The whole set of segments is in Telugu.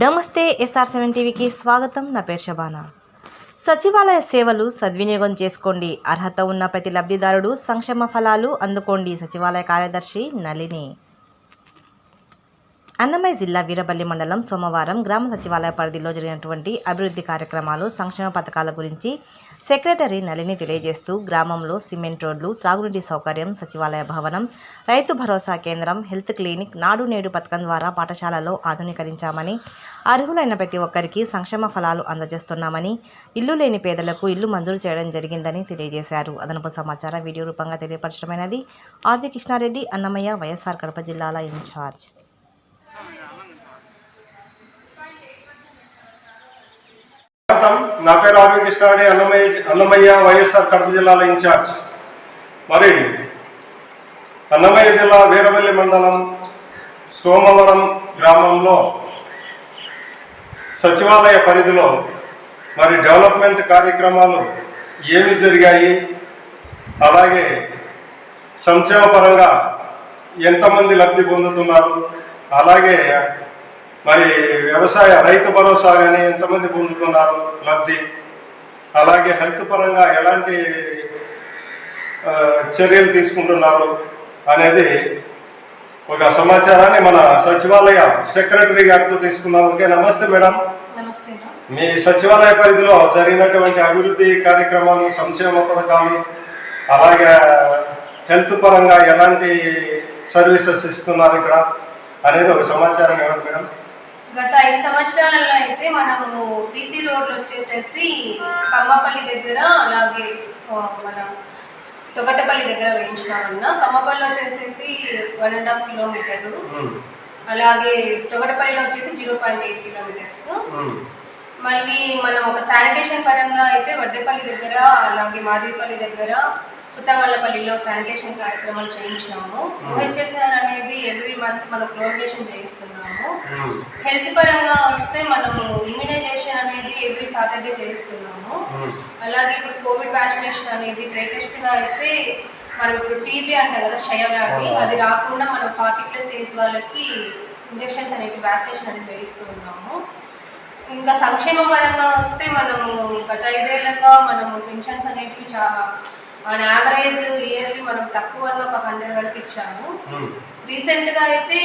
నమస్తే ఎస్ఆర్ సెవెన్ టీవీకి స్వాగతం. నా పేరు శబానా. సచివాలయ సేవలు సద్వినియోగం చేసుకోండి. అర్హత ఉన్న ప్రతి లబ్ధిదారుడు సంక్షేమ ఫలాలు అందుకోండి సచివాలయ కార్యదర్శి నళిని. అన్నమయ్య జిల్లా వీరపల్లి మండలం సోమవారం గ్రామ సచివాలయ పరిధిలో జరిగినటువంటి అభివృద్ధి కార్యక్రమాలు సంక్షేమ పథకాల గురించి సెక్రటరీ నళిని తెలియజేస్తూ గ్రామంలో సిమెంట్ రోడ్లు త్రాగునీటి సౌకర్యం సచివాలయ భవనం రైతు భరోసా కేంద్రం హెల్త్ క్లినిక్ నాడు నేడు పథకం ద్వారా పాఠశాలలో ఆధునీకరించామని అర్హులైన ప్రతి ఒక్కరికి సంక్షేమ ఫలాలు అందజేస్తున్నామని ఇల్లు లేని పేదలకు ఇల్లు మంజూరు చేయడం జరిగిందని తెలియజేశారు. అదనపు సమాచారం వీడియో రూపంగా తెలియపరచడమైనది ఆర్వి కృష్ణారెడ్డి అన్నమయ్య వైఎస్ఆర్ కడప జిల్లాల ఇన్ఛార్జ్. నా పేరు ఆర్వి అన్నమయ్య అన్నమయ్య వైఎస్ఆర్ కడప జిల్లాల ఇన్ఛార్జ్. మరి అన్నమయ్య జిల్లా వీరవల్లి మండలం సోమవరం గ్రామంలో సచివాలయ పరిధిలో మరి డెవలప్మెంట్ కార్యక్రమాలు ఏమి జరిగాయి? అలాగే సంక్షేమ పరంగా ఎంతమంది లబ్ధి పొందుతున్నారు? అలాగే మరి వ్యవసాయ రైతు భరోసా కానీ ఎంతమంది పొందుతున్నారు లబ్ధి? అలాగే హెల్త్ పరంగా ఎలాంటి చర్యలు తీసుకుంటున్నారు అనేది ఒక సమాచారాన్ని మన సచివాలయ సెక్రటరీ గారితో తీసుకున్నాం. ఓకే నమస్తే మేడం. మీ సచివాలయ పరిధిలో జరిగినటువంటి అభివృద్ధి కార్యక్రమాలు సంక్షేమ పథకాలు అలాగే హెల్త్ పరంగా ఎలాంటి సర్వీసెస్ ఇస్తున్నారు ఇక్కడ అనేది ఒక సమాచారం ఇవ్వండి మేడం. గత ఐదు సంవత్సరాలలో అయితే మనము సీసీ రోడ్లు వచ్చేసేసి కమ్మపల్లి దగ్గర అలాగే మన తొగటపల్లి దగ్గర వేయించినామన్న కమ్మపల్లి వచ్చేసేసి వన్ అండ్ హాఫ్ కిలోమీటర్లు అలాగే తొగటపల్లిలో వచ్చేసి జీరో పాయింట్ ఎయిట్ కిలోమీటర్స్ మళ్ళీ మనం ఒక శానిటేషన్ పరంగా అయితే వడ్డేపల్లి దగ్గర అలాగే మాదేపల్లి దగ్గర పుత్తమల్లపల్లిలో శానిటేషన్ కార్యక్రమాలు చేయించినాము. ఓహెచ్ఎస్ఆర్ అనేది ఎవ్రీ మంత్ మనం క్లోరినేషన్ చేయిస్తున్నాము. హెల్త్ పరంగా వస్తే మనము ఇమ్యునైజేషన్ అనేది ఎవ్రీ సాటర్డే చేయిస్తున్నాము. అలాగే ఇప్పుడు కోవిడ్ వ్యాక్సినేషన్ అనేది లేటెస్ట్గా అయితే మనం ఇప్పుడు టీబీ అంటాం కదా క్షయ వ్యాధి అది రాకుండా మనం ఫార్టీ ప్లస్ ఏజ్ వాళ్ళకి ఇంజెక్షన్స్ అనేవి వ్యాక్సినేషన్ అనేది వేయిస్తూ ఉన్నాము ఇంకా సంక్షేమ పరంగా వస్తే మనము గత ఐదేళ్ళుగా మనము పెన్షన్స్ అనేవి చా ఆన్ యావరేజ్ ఇయర్లీ మనం తక్కువ ఒక హండ్రెడ్ వరకు ఇచ్చాము. రీసెంట్గా అయితే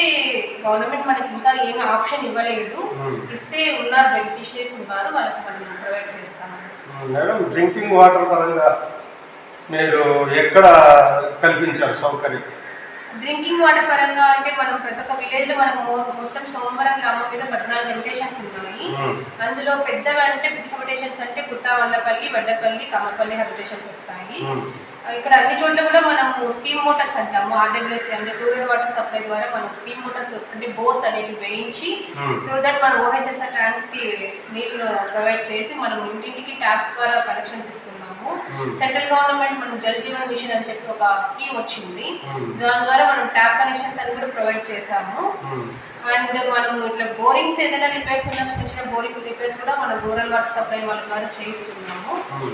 గవర్నమెంట్ మనకి ఇంకా ఏమి ఆప్షన్ ఇవ్వలేదు. ఉమ్. ఇస్తే ఉన్నారు బెనిఫిషరీస్ ఉన్నారు వాళ్ళకి మనం ప్రొవైడ్ చేస్తాము. మేడం డ్రింకింగ్ వాటర్ పరంగా మీరు ఎక్కడ కల్పించారు సౌకర్యం? డ్రింకింగ్ వాటర్ పరంగా అంటే మనం ప్రతి ఒక్క విలేజ్లో మనం మొత్తం సోమవారం పద్నాలుగు లిమిటేషన్స్ ఉన్నాయి. అందులో పెద్దవి అంటే బిగ్ లిమిటేషన్స్ అంటే కుత్తావల్లపల్లి వడ్డపల్లి కమ్మపల్లి హాబిటేషన్స్ వస్తాయి. ఇక్కడ అన్ని చోట్ల కూడా మనము స్టీమ్ మోటార్స్ అంటాము. ఆర్డబ్ల్యూఎస్ అంటే రూరల్ వాటర్ సప్లై ద్వారా మనం స్టీమ్ మోటార్స్ అంటే బోర్స్ అనేవి వేయించి సో దట్ మనం ఓహెచ్ఎస్ఆర్ ట్యాంక్స్కి నీళ్ళు ప్రొవైడ్ చేసి మనం ఇంటింటికి ట్యాప్స్ ద్వారా కనెక్షన్స్ ఇస్తున్నాము Hmm. సెంట్రల్ గవర్నమెంట్ మనం జల్ జీవన్ మిషన్ అని చెప్పి ఒక స్కీమ్ వచ్చింది. Hmm. దాని ద్వారా మనం ట్యాప్ కనెక్షన్స్ అని కూడా ప్రొవైడ్ చేశాము. అండ్ మనం ఇట్లా బోరింగ్స్ ఏదైనా రిపేర్స్ ఉన్న చిన్న చిన్న బోరింగ్స్ రిపేర్స్ కూడా మనం రూరల్ వాటర్ సప్లై వాళ్ళ ద్వారా చేయిస్తున్నాము. ఉమ్,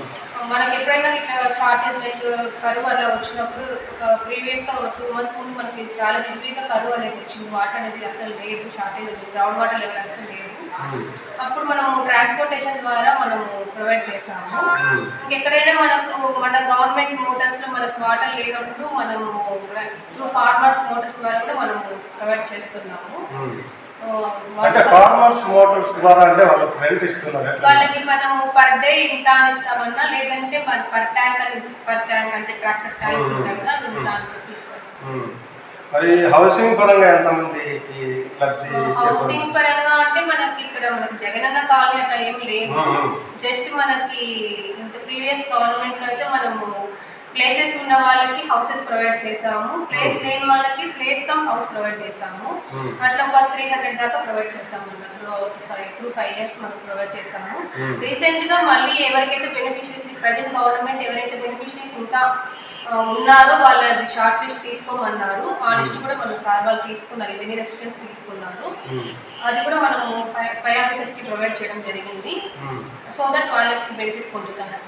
మనకి ఎప్పుడైనా ఇట్లా షార్టేజ్ లైక్ కరువు అలా వచ్చినప్పుడు ఒక ప్రీవియస్గా ఒక టూ మంత్స్ ముందు మనకి చాలా హెవీగా కరువు అనేది వచ్చింది. వాటర్ అనేది అసలు లేదు షార్టేజ్ ఉంది గ్రౌండ్ వాటర్ లెవెల్ అసలు లేదు అప్పుడు ట్రాన్స్పోర్టేషన్ ద్వారా మనము ప్రొవైడ్ చేస్తాము ఉమ్. ఇంకెక్కడైనా మనకు మన గవర్నమెంట్ మోటార్స్లో మనకు వాటర్ లేనప్పుడు మనము త్రూ ఫార్మర్స్ మోటార్స్ ద్వారా కూడా మనము ప్రొవైడ్ చేస్తున్నాము. ఆ, అంటే ఫార్మర్స్ మోటార్స్ ద్వారా అంటే వాళ్ళకి రెంట్ ఇస్తున్నారు? వాళ్ళకి మనము పర్ డే ఇంత అని ఇస్తామన్నా లేదంటే పర్ ట్యాంక్ అని పర్ ట్యాంక్ అంటే ట్రాక్టర్ ట్యాంక్స్ ఉంటాయి కదా అవి ఇంత అని చెప్పి ఇస్తాం ఉమ్. మరి హౌసింగ్ పరంగా ఎంతమందికి లబ్ధి? హౌసింగ్ పరంగా అంటే మనకి ఇక్కడ మనకి జగనన్న కాలనీ అట్లా ఏం లేదు. జస్ట్ మనకి ప్రీవియస్ గవర్నమెంట్లో అయితే మనము ప్లేసెస్ ఉన్న వాళ్ళకి హౌసెస్ ప్రొవైడ్ చేసాము ప్లేస్ లేని వాళ్ళకి ప్లేస్ కమ్ హౌస్ ప్రొవైడ్ చేసాము. అట్లా ఒక త్రీ హండ్రెడ్ దాకా ప్రొవైడ్ చేసాము ఫైవ్ ఫైవ్ ఇయర్స్ మనం ప్రొవైడ్ చేసాము. రీసెంట్గా మళ్ళీ ఎవరికైతే బెనిఫిషరీస్ ప్రజెంట్ గవర్నమెంట్ ఎవరైతే బెనిఫిషరీస్ ఇంకా ఉన్నారో వాళ్ళది షార్ట్ లిస్ట్ తీసుకోమన్నారు. ఆ లిస్ట్ కూడా మనం సార్ వాళ్ళు తీసుకున్నారు ఇవన్నీ రెసిడెంట్స్ తీసుకున్నారు. ఉమ్, అది కూడా మనము పై పై ఆఫీసర్స్కి ప్రొవైడ్ చేయడం జరిగింది. సో దట్ వాళ్ళకి బెనిఫిట్ పొందుతారు.